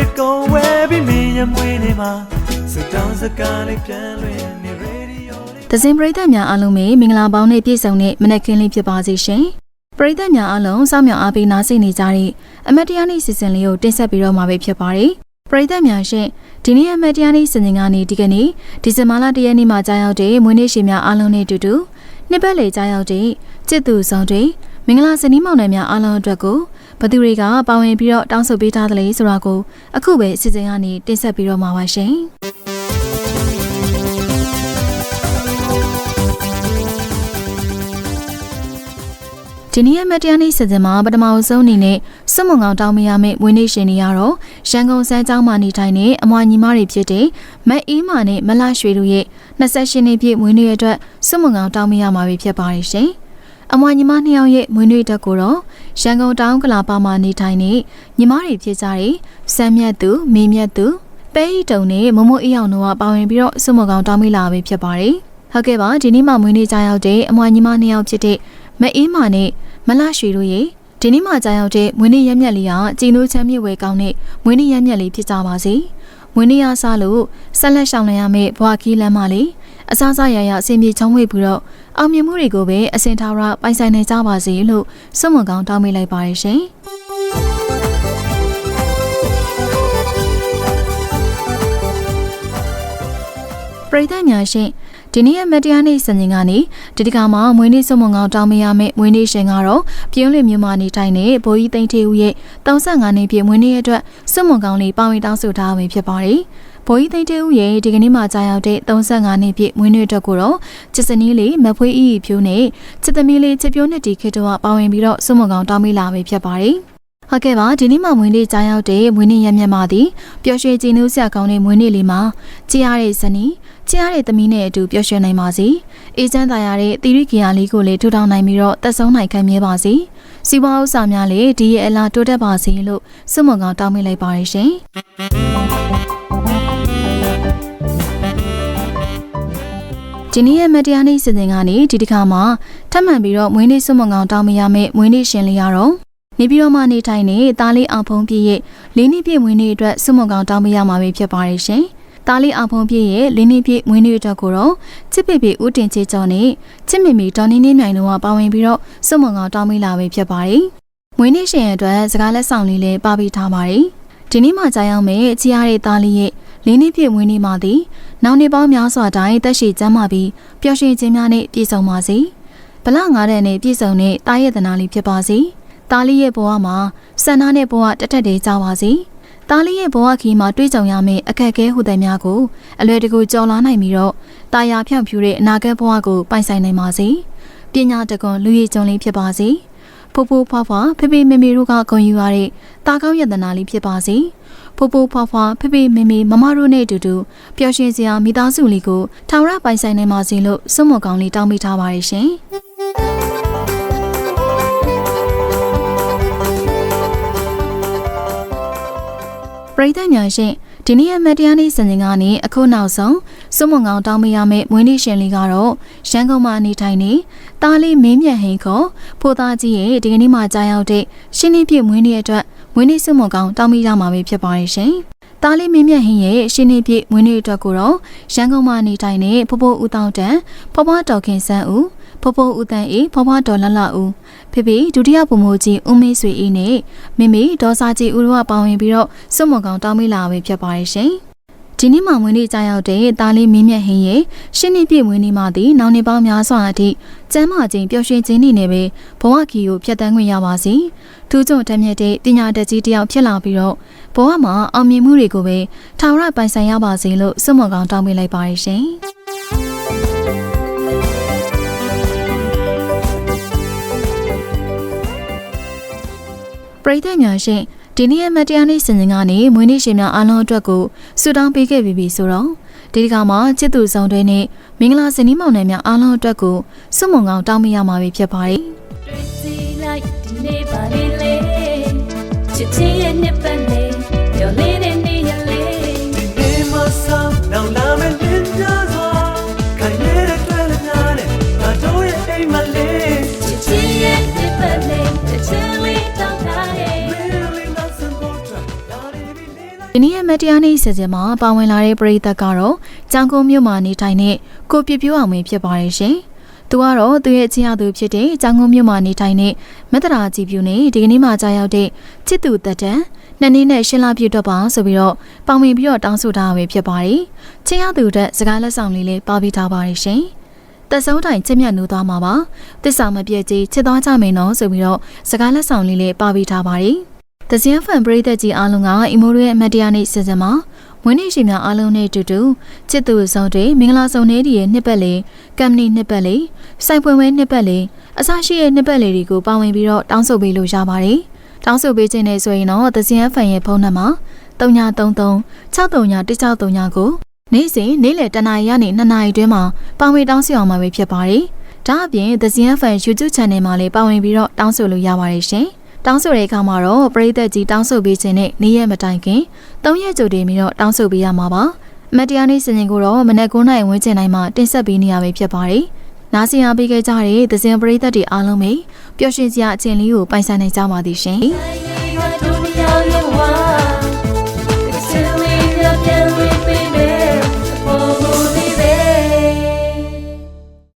လေးကိုဝဲပြီးမင်းရမွေးနေမှာစတောင်းစကားလေးပြန်လွင်နေရေဒီယိုလေး။ဒဇင်ပရိသတ်များအားလုံးပဲမင်္ဂလာပေါင်းနဲ့ပြည့်စုံတဲ့မနက်ခင်းလေးဖြစ်ပါစေရှင်။ပရိသတ်များအားလုံးစောင့်မျှော်အားပေးနားဆင်နေကြတဲ့အမတ်တရားနေ့စီစဉ်လေးကိုတင်ဆက်ပြီးတော့မှာပဲဖြစ်ပါတယ်။ပရိသတ်များရှင်ဒီနေ့အမတ်တရားနေ့စီစဉ်ကနေဒီကနေ့ဒီဇင်ဘာလ၁ရက်နေ့မှာကြာရောက်တဲ့မွေးနေ့ရှင်များအားလုံးနဲ့အတူတူနှစ်ပတ်လေကြာရောက်တဲ့จิตသူဆောင်တဲ့မင်္ဂလာဇနီးမောင်နှံများအားလုံးအတွက်ကို ဘသူတွေကပါဝင်ပြီးတော့တောင်းဆိုပေးထားသလဲဆိုတာကိုအခုပဲစီစဉ်ကနေတင်ဆက်ပြီးတော့မှာပါရှင်။ဒီနေ့ရဲ့မတရားနေ့စီစဉ်မှာပထမအဆုံးအနေနဲ့စွတ်မုံကောင်တောင်းမရမယ့်ဝင်းနေရှင်တွေကတော့ရန်ကုန်စမ်းကျောင်းမှာနေထိုင်တဲ့အမွာညီမတွေဖြစ်တဲ့မတ်အေးမာနဲ့မလရွှေတို့ရဲ့28နှစ်ပြည့်ဝင်းနေရအတွက်စွတ်မုံကောင်တောင်းမရမှာပဲဖြစ်ပါတယ်ရှင်။ အမွာညီမနှစ်ယောက်ရဲ့မွေးနေ့တက်ကိုတော့ရန်ကုန်တောင်ကလာပါမှာနေထိုင်နေညီမတွေဖြစ်ကြတဲ့စမ်းမြတ်သူမေမြတ်သူပဲဤတုံနဲ့မမိုးအေးအောင်တို့ကပါဝင်ပြီးတော့စွတ်မုံကောင်တောင်းမိလာပဲဖြစ်ပါတယ်။ဟုတ်ကဲ့ပါဒီနေ့မှမွေးနေ့ကြာရောက်တဲ့အမွာညီမနှစ်ယောက်ဖြစ်တဲ့မအေးမာနဲ့မလရွှေတို့ရဲ့ဒီနေ့မှကြာရောက်တဲ့မွေးနေ့ရက်မြက်လေးကကြည်နိုးချမ်းမြေဝဲကောင်းတဲ့မွေးနေ့ရက်မြက်လေးဖြစ်ကြပါစေ။မွေးနေ့ရစားလို့ဆက်လက်ရှောင်လည်ရမယ့်ဘွာကီးလမ်းမလေးအစားစားရရအစီအပြေချောင်းဝေပြီးတော့ အောင်မြင်မှုတွေကိုပဲအစင်ထားရပိုင်ဆိုင်နေကြပါစေလို့စွန့်မွန်ကောင်းတောင်းပေးလိုက်ပါတယ်ရှင်။ပရိသတ်များရှင်ဒီနေ့ရဲ့မတရားနေ့စံချိန်ကနေဒီတကမှာမွေးနေ့စုံမုံကောင်တောင်းမရမယ့်မွေးနေ့ရှင်ကတော့ပြင်းလွင်မြို့မှာနေထိုင်တဲ့ဘိုးကြီးသိန်းထေဦးရဲ့35နှစ်ပြည့်မွေးနေ့ရဲ့အတွက်စုံမုံကောင်လေးပါဝင်တောင်းဆိုထားဝင်ဖြစ်ပါတယ်။ ဘိုးကြီးသိန်းထေဦးရဲ့ဒီကနေ့မှာကြာရောက်တဲ့35နှစ်ပြည့်မွေးနေ့အတွက်ကိုတော့ချစ်စနီးလေးမဖွေးအီဖြိုးနဲ့ချစ်သမီးလေးချစ်ပြိုးနှစ်တီခေတ္တကပါဝင်ပြီးတော့စုံမုံကောင်တောင်းမိလာပဲဖြစ်ပါတယ်။ဟုတ်ကဲ့ပါဒီနေ့မှမွေးနေ့ကြားရောက်တဲ့မွေးနေ့ရက်မြတ်မှာသည်ပျော်ရွှင်ကြည်နူးစရာကောင်းတဲ့မွေးနေ့လေးမှာကြည်ရတဲ့ဇနီးကြည်ရတဲ့သမီးနဲ့အတူပျော်ရွှင်နိုင်ပါစေအေးချမ်းသာရတဲ့သီရိကီယာလေးကိုလည်းထူထောင်နိုင်ပြီးတော့သက်ဆုံးနိုင်ခံမြဲပါစေစီးပွားဥစ္စာများလည်းဒီရဲ့အလားတိုးတက်ပါစေလို့စွမွန်ကောင်တောင်းမိလိုက်ပါရရှင် ဒီနေ့ရဲ့မတရားနေ့စီစဉ်ကနေဒီတစ်ခါမှာထပ်မံပြီးတော့မွေးနေ့စွမွန်ကောင်တောင်းမရမယ့်မွေးနေ့ရှင်လေးရတော့နေပြည်တော်မှာနေထိုင်နေသားလေးအောင်ဖုံးပြည့်ရဲ့လေးနှစ်ပြည့်မွေးနေ့အတွက်စွမွန်ကောင်တောင်းပေးရမှာပဲဖြစ်ပါတယ်ရှင်။သားလေးအောင်ဖုံးပြည့်ရဲ့လေးနှစ်ပြည့်မွေးနေ့အတွက်ကိုတော့ချစ်ပေပေဦးတင်ချေကျော်နဲ့ချစ်မီမီဒေါ်နေနေမြိုင်တို့ကပါဝင်ပြီးတော့စွမွန်ကောင်တောင်းပေးလာပဲဖြစ်ပါတယ်။မွေးနေ့ရှင်ရဲ့အတွက်စကားလက်ဆောင်လေးလည်းပါပေးထားပါတယ်။ဒီနေ့မှကြာရောက်မယ်ချီရတဲ့သားလေးရဲ့ လေးနှစ်ပြည့်မွေးနေ့မှာသည်နောက်နှစ်ပေါင်းများစွာတိုင်းတက်ရှိကျမ်းမာပြီးပျော်ရွှင်ခြင်းများနဲ့ပြည့်စုံပါစေ။ဗလငါးတဲ့နဲ့ပြည့်စုံတဲ့တာရဲ့တနာလေးဖြစ်ပါစေ။တားလေးရဲ့ဘဝမှာစန္ဒနဲ့ဘဝတက်တက်တည်းကြပါစေ။တားလေးရဲ့ဘဝခီးမှာတွေ့ကြုံရမယ့်အခက်အခဲဟူသည်များကိုအလွယ်တကူကြော်လာနိုင်ပြီးတော့တာယာဖြန့်ဖြူတဲ့အနာဂတ်ဘဝကိုပိုင်ဆိုင်နိုင်ပါစေ။ပညာတကွန်လူရည်ကြုံလေးဖြစ်ပါစေ။ဖိုးဖိုးဖွားဖွားဖေဖေမေမေတို့ကဂုဏ်ယူရတဲ့တာကောင်းယတနာလေးဖြစ်ပါစေ။ ဖိုးဖိုးဖွားဖွားဖေဖေမေမေမမတို့နဲ့အတူတူပျော်ရွှင်စရာမိသားစုလေးကိုထာဝရပိုင်ဆိုင်နိုင်ပါစေလို့စွတ်မော်ကောင်းလေးတောင်းပေးထားပါတယ်ရှင်။ပရိသတ်ညာရှင်ဒီနေ့ရဲ့မတရားနေ့စံချိန်ကနေအခုနောက်ဆုံးစွမွန်ကောင်တောင်းမရမယ့်မွေးနေ့ရှင်လေးကတော့ရန်ကုန်မှာနေထိုင်နေတားလေးမင်းမြတ်ဟိန်ခေါ်ဖိုးသားကြီးရဲ့ဒီကနေ့မှကြာရောက်တဲ့ရှင်းနေပြည့်မွေးနေ့အတွက် မွေးနေ့စွမွန်ကောင်တောင်းမိရမှာပဲဖြစ်ပါတယ်ရှင်။တားလေးမင်းမြတ်ဟင်းရဲ့ရှင်းနေပြည့်မွေးနေ့အတွက်ကိုတော့ရန်ကုန်မှာနေထိုင်နေဖိုးဖိုးဦးတောင်းတန်ဖွားဖွားတော်ခင်ဆန်းဦးဖိုးဖိုးဦးတန်အေးဖွားဖွားတော်လလဦးဖေဖေဒုတိယပုံမိုးကြီးဦးမေးဆွေအေးနဲ့မိမိဒေါ်စာကြီးဦးတို့ကပါဝင်ပြီးတော့စွတ်မွန်ကောင်တောင်းမိလာပဲဖြစ်ပါတယ်ရှင်။ ဒီနေ့မှမွေးနေ့ကြာရောက်တဲ့တားလေးမင်းမြတ်ဟင်းရဲ့ရှင်းနေပြည့်မွေးနေ့မှာသည်နောက်နှစ်ပေါင်းများစွာအထိကျမ်းမာခြင်းပျော်ရွှင်ခြင်းနေနဲ့ပဲဘဝခီကိုဖျက်ဆီးခွင့်ရပါစေ။ထူးချွန်တမ်းမြတ်တဲ့ပညာတတ်ကြီးတစ်ယောက်ဖြစ်လာပြီးတော့ဘဝမှာအောင်မြင်မှုတွေကိုပဲထာဝရပိုင်ဆိုင်ရပါစေလို့စွတ်မွန်ကောင်တောင်းပေးလိုက်ပါတယ်ရှင်။ပရိသတ်ညာရှင် ဒီနေ့ရဲ့မတရားနေ့စင်စဉ်ကနေမွေးနေ့ရှင်များအားလုံးအတွက်ကိုဆုတောင်းပေးခဲ့ပြီးပြီဆိုတော့ဒီဒီကမှာချစ်သူဆောင်တွေနဲ့မင်္ဂလာစင်နီးမောင်နှံများအားလုံးအတွက်ကိုစွတ်မုံကောင်တောင်းပေးရမှာပဲဖြစ်ပါတယ် ပတ်လေးတစ်ချင်လေးတောင်းထားရဲ့မင်းလေးနောက်ဆုံးပေါ်ထွက်လာနေပြီလေးလိုက်ဒီနေ့ရဲ့မတရားနေ့စီစဉ်မှာပါဝင်လာတဲ့ပရိသတ်ကတော့ចောင်ကုန်းမြို့မှာနေထိုင်တဲ့ကိုပြပြိုးအောင်မင်းဖြစ်ပါတယ်ရှင်။သူကတော့သူရဲ့ချင်းရသူဖြစ်တဲ့ចောင်ကုန်းမြို့မှာနေထိုင်တဲ့မတ္တရာကြည်ပြူနဲ့ဒီကနေ့မှကြာရောက်တဲ့ချစ်သူတက်တန်နှစ်နှစ်နဲ့ရှင်းလာပြည့်တော့ပါဆိုပြီးတော့ပါဝင်ပြီးတော့တောင်းဆိုထားပဲဖြစ်ပါတယ်။ချင်းရသူတက်စကားလက်ဆောင်လေးလေးပါပေးထားပါတယ်ရှင်။တက်ဆုံးတိုင်ချစ်မြတ်နိုးသွားမှာပါ။တစ္ဆာမပြည့်ကြီးချစ်သွားကြမယ်နော်ဆိုပြီးတော့စကားလက်ဆောင်လေးလေးပါပေးထားပါတယ်။ တစင်းဖန်ပရိသတ်ကြီးအားလုံးကအီမိုရီရဲ့အမတ်တရားနေ့စီစဉ်မှာမွေးနေ့ရှင်များအားလုံးနဲ့အတူတူချစ်သူဆောင်တွေမင်္ဂလာဆောင်တဲ့ဒီရဲ့နှစ်ပတ်လေးကမ်ပဏီနှစ်ပတ်လေးစိုက်ပွင့်ဝဲနှစ်ပတ်လေးအစရှိရဲ့နှစ်ပတ်လေးတွေကိုပါဝင်ပြီးတော့တောင်းဆိုပေးလို့ရပါတယ်။တောင်းဆိုပေးခြင်းနဲ့ဆိုရင်တော့တစင်းဖန်ရဲ့ဖုန်းနံပါတ်3933 6363ကိုနေ့စဉ်နေ့လယ်တနာရီကနေ2နာရီတွင်းမှာပါဝင်တောင်းဆိုအောင်မှာပဲဖြစ်ပါတယ်။ဒါအပြင် The Zian Fan YouTube Channel မှာလည်းပါဝင်ပြီးတော့တောင်းဆိုလို့ရပါတယ်ရှင်။ တောင်းဆိုတဲ့အခါမှာတော့ပရိသတ်ကြီးတောင်းဆိုပေးခြင်းနဲ့နေ့ရက်မတိုင်ခင်၃ရက်ကြိုတင်ပြီးတော့တောင်းဆိုပေးရမှာပါ။မတ်တရားနေ့စင်ကိုတော့မနက်9:00နာရီဝန်းကျင်တိုင်းမှာတင်ဆက်ပေးနေရပဲဖြစ်ပါတယ်။နားဆင်အားပေးခဲ့ကြတဲ့သဇင်ပရိသတ်တွေအားလုံးပဲပျော်ရွှင်စရာအချိန်လေးကိုပိုင်ဆိုင်နိုင်ကြပါသည်ရှင်။